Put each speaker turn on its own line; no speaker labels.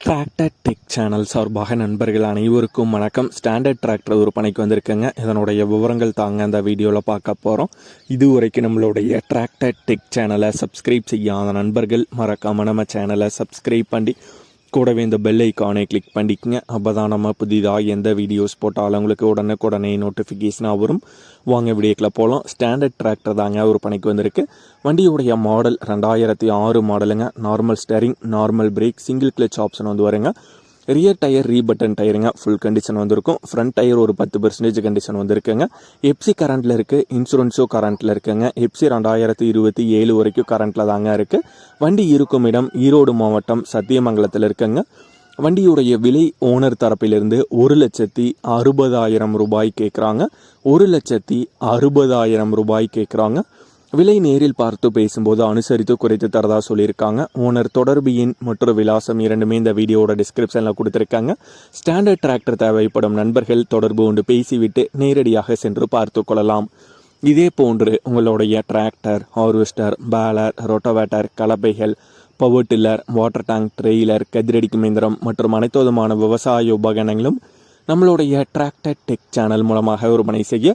Tractor tech channel சார்பாக நண்பர்கள் அனைவருக்கும் வணக்கம். ஸ்டாண்டர்ட் டிராக்டர் விற்பனைக்கு வந்திருக்குங்க. இதனுடைய விவரங்கள் தாங்க அந்த வீடியோவில் பார்க்க போகிறோம் இதுவரைக்கும் நம்மளுடைய டிராக்டர் டெக் சேனலை சப்ஸ்கிரைப் செய்யாத நண்பர்கள் மறக்காமல் நம்ம சேனலை சப்ஸ்கிரைப் பண்ணி கூடவே இந்த பெல் ஐக்கானை கிளிக் பண்ணிக்கங்க. அப்போ தான் நம்ம புதிதாக எந்த வீடியோஸ் போட்டாலும் உங்களுக்கு உடனுக்குடனே நோட்டிஃபிகேஷனாக வரும். வாங்க வீடியோக்கில் போகலாம் ஸ்டாண்டர்ட் டிராக்டர் தாங்க ஒரு பணிக்கு வந்திருக்கு. வண்டியுடைய மாடல் ரெண்டாயிரத்தி ஆறு மாடலுங்க normal steering normal brake single clutch option வந்து வருங்க. ரியர் டயர் ரீபட்டன் டயருங்க ஃபுல் கண்டிஷன் வந்திருக்கும். ஃப்ரண்ட் டயர் ஒரு பத்து பர்சன்டேஜ் கண்டிஷன் வந்திருக்குங்க. எப்சி கரண்ட்டில் இருக்குது இன்சூரன்ஸும் கரண்ட்டில் இருக்குங்க. எப்சி ரெண்டாயிரத்தி இருபத்தி ஏழு வரைக்கும் கரண்ட்டில் தாங்க இருக்குது வண்டி இருக்கும் இடம் ஈரோடு மாவட்டம் சத்தியமங்கலத்தில் இருக்குங்க. வண்டியுடைய விலை ஓனர் தரப்பிலிருந்து ஒரு லட்சத்தி அறுபதாயிரம் ரூபாய் கேட்குறாங்க ஒரு லட்சத்தி அறுபதாயிரம் ரூபாய் கேட்குறாங்க விலை நேரில் பார்த்து பேசும்போது அனுசரித்து குறைத்து தரதா சொல்லியிருக்காங்க. ஓனர் தொடர்பு எண் மற்றும் விலாசம் இரண்டுமே இந்த வீடியோட டிஸ்கிரிப்ஷனில் கொடுத்துருக்காங்க. ஸ்டாண்டர்ட் டிராக்டர் தேவைப்படும் நண்பர்கள் தொடர்பு கொண்டு பேசிவிட்டு நேரடியாக சென்று பார்த்து கொள்ளலாம். இதே போன்று உங்களுடைய tractor harvester baler rotavator கலப்பைகள் power tiller water tank trailer கதிரடிக்கும் இயந்திரம் மற்றும் அனைத்து விதமான விவசாய உபகரணங்களும் நம்மளுடைய டிராக்டர் டெக் சேனல் மூலமாக விற்பனை செய்ய